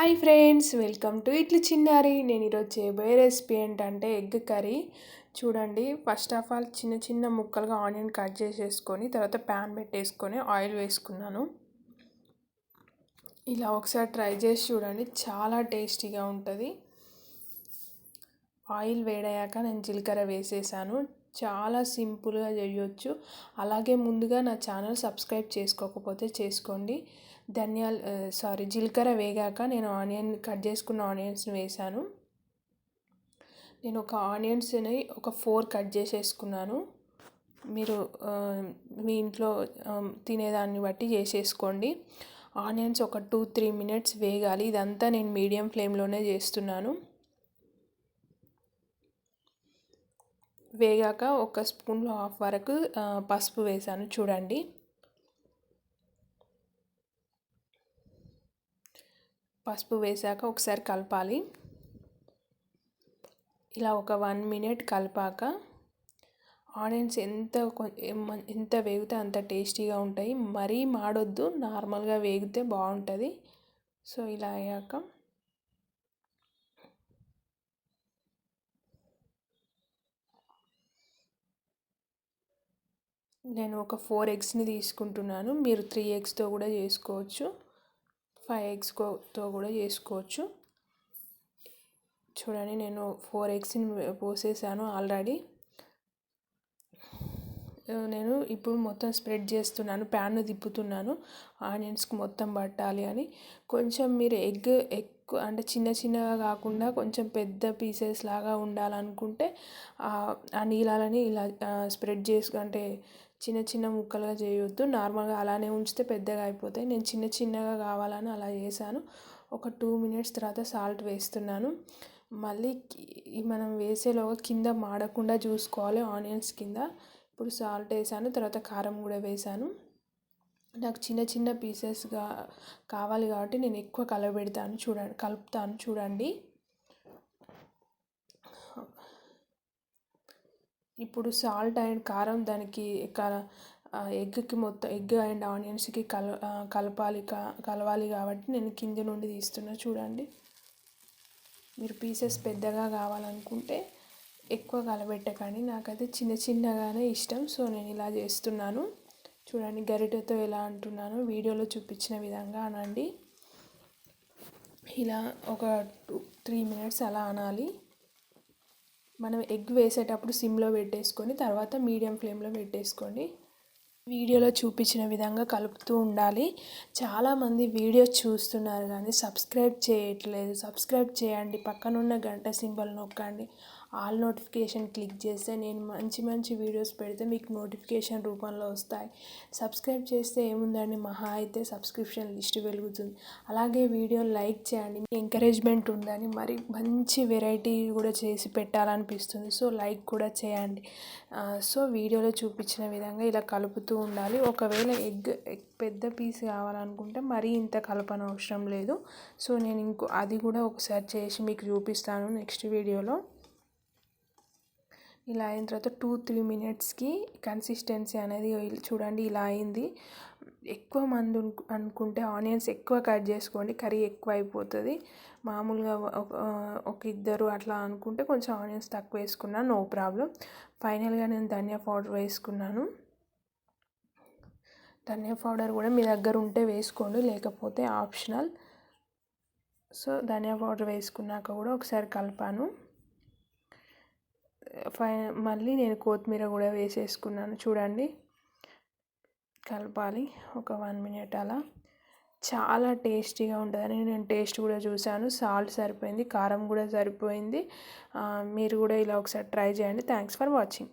Hi friends welcome to ఇట్లు చిన్నారి. నేను ఈరోజు చేయబోయే రెసిపీ ఏంటంటే ఎగ్ కర్రీ. చూడండి ఫస్ట్ ఆఫ్ ఆల్ చిన్న చిన్న ముక్కలుగా ఆనియన్ కట్ చేసేసుకొని తర్వాత ప్యాన్ పెట్టేసుకొని ఆయిల్ వేసుకున్నాను. ఇలా ఒకసారి ట్రై చేసి చూడండి చాలా టేస్టీగా ఉంటుంది. ఆయిల్ వేడయ్యాక నేను జీలకర్ర వేసేసాను. చాలా సింపుల్గా చేయొచ్చు. అలాగే ముందుగా నా ఛానల్ సబ్స్క్రైబ్ చేసుకోకపోతే చేసుకోండి. ధనియాలు సారీ జీలకర్ర వేగాక నేను ఆనియన్ కట్ చేసుకున్న ఆనియన్స్ని వేసాను నేను ఒక ఆనియన్స్ని ఒక ఫోర్ కట్ చేసేసుకున్నాను. మీరు మీ ఇంట్లో తినేదాన్ని బట్టి చేసేసుకోండి. ఆనియన్స్ ఒక టూ త్రీ మినిట్స్ వేగాలి. ఇదంతా నేను మీడియం ఫ్లేమ్లోనే చేస్తున్నాను. వేగాక ఒక స్పూన్లో హాఫ్ వరకు పసుపు వేసాను చూడండి. పసుపు వేసాక ఒకసారి కలపాలి. ఇలా ఒక వన్ మినిట్ కలపాక ఆనియన్స్ ఎంత ఎంత వేగితే అంత టేస్టీగా ఉంటాయి. మరీ మాడొద్దు నార్మల్గా వేగితే బాగుంటుంది. సో ఇలా అయ్యాక నేను ఒక ఫోర్ ఎగ్స్ని తీసుకుంటున్నాను. మీరు త్రీ ఎగ్స్తో కూడా చేసుకోవచ్చు. ఫైవ్ ఎగ్స్తో కూడా చేసుకోవచ్చు. చూడండి నేను ఫోర్ ఎగ్స్ని పోసేసాను ఆల్రెడీ. నేను ఇప్పుడు మొత్తం స్ప్రెడ్ చేస్తున్నాను ప్యాన్ తిప్పుతున్నాను ఆనియన్స్కి మొత్తం పట్టాలి అని. కొంచెం మీరు ఎగ్ ఎక్కువ అంటే చిన్న చిన్నగా కాకుండా కొంచెం పెద్ద పీసెస్ లాగా ఉండాలనుకుంటే ఆ నీళ్ళని ఇలా స్ప్రెడ్ చేసు అంటే చిన్న చిన్న ముక్కలుగా చేయొద్దు. నార్మల్గా అలానే ఉంచితే పెద్దగా అయిపోతాయి. నేను చిన్న చిన్నగా కావాలని అలా చేశాను. ఒక టూ మినిట్స్ తర్వాత సాల్ట్ వేస్తున్నాను. మళ్ళీ మనం వేసేలోగా కింద మాడకుండా చూసుకోవాలి ఆనియన్స్ కింద. ఇప్పుడు సాల్ట్ వేసాను తర్వాత కారం కూడా వేసాను. నాకు చిన్న చిన్న పీసెస్గా కావాలి కాబట్టి నేను ఎక్కువ కలబెడతాను. చూడండి కలుపుతాను చూడండి. ఇప్పుడు సాల్ట్ అండ్ కారం దానికి ఎగ్కి మొత్తం ఎగ్ అండ్ ఆనియన్స్కి కల కలపాలి కలవాలి కాబట్టి నేను కింద నుండి తీస్తున్నా చూడండి. మీరు పీసెస్ పెద్దగా కావాలనుకుంటే ఎక్కువ కలబెట్టకండి. నాకైతే చిన్న చిన్నగానే ఇష్టం సో నేను ఇలా చేస్తున్నాను. చూడండి గరిటెతో ఎలా అంటున్నాను వీడియోలో చూపించిన విధంగా అనండి. ఇలా ఒక టూ త్రీ మినిట్స్ అలా అనాలి. మనం ఎగ్ వేసేటప్పుడు సిమ్లో పెట్టేసుకొని తర్వాత మీడియం ఫ్లేమ్లో పెట్టేసుకోండి. వీడియోలో చూపించిన విధంగా కలుపుతూ ఉండాలి. చాలామంది వీడియో చూస్తున్నారు కానీ సబ్స్క్రైబ్ చేయట్లేదు. సబ్స్క్రైబ్ చేయండి. పక్కనున్న గంట సింబల్ నొక్కండి. ఆల్ నోటిఫికేషన్ క్లిక్ చేస్తే నేను మంచి మంచి వీడియోస్ పెడితే మీకు నోటిఫికేషన్ రూపంలో వస్తాయి. సబ్స్క్రైబ్ చేస్తే ఏముందండి? మహా అయితే సబ్స్క్రిప్షన్ లిస్ట్ వెలుగుతుంది. అలాగే వీడియో లైక్ చేయండి. ఎంకరేజ్మెంట్ ఉందని మరి మంచి వెరైటీ కూడా చేసి పెట్టాలనిపిస్తుంది. సో లైక్ కూడా చేయండి. సో వీడియోలో చూపించిన విధంగా ఇలా కలుపుతూ ఉండాలి. ఒకవేళ ఎగ్ పెద్ద పీస్ కావాలనుకుంటే మరీ ఇంత కలపన అవసరం లేదు. సో నేను ఇంకో అది కూడా ఒకసారి చేసి మీకు చూపిస్తాను నెక్స్ట్ వీడియోలో. ఇలా అయిన తర్వాత టూ త్రీ మినిట్స్కి కన్సిస్టెన్సీ అనేది చూడండి ఇలా అయింది. ఎక్కువ మంది అనుకుంటే ఆనియన్స్ ఎక్కువ కట్ చేసుకోండి కర్రీ ఎక్కువ అయిపోతుంది. మామూలుగా ఒక ఇద్దరు అట్లా అనుకుంటే కొంచెం ఆనియన్స్ తక్కువ వేసుకున్నా నో ప్రాబ్లం. ఫైనల్గా నేను ధనియా పౌడర్ వేసుకున్నాను. ధనియా పౌడర్ కూడా మీ దగ్గర ఉంటే వేసుకోండి లేకపోతే ఆప్షనల్. సో ధనియా పౌడర్ వేసుకున్నాక కూడా ఒకసారి కలిపాను. ఫై మళ్ళీ నేను కొత్తిమీర కూడా వేసేసుకున్నాను. చూడండి. కలపాలి. ఒక వన్ మినిట్ అలా. చాలా టేస్టీగా ఉంటుందని నేను టేస్ట్ కూడా చూశాను. సాల్ట్ సరిపోయింది కారం కూడా సరిపోయింది. మీరు కూడా ఇలా ఒకసారి ట్రై చేయండి. Thanks for watching.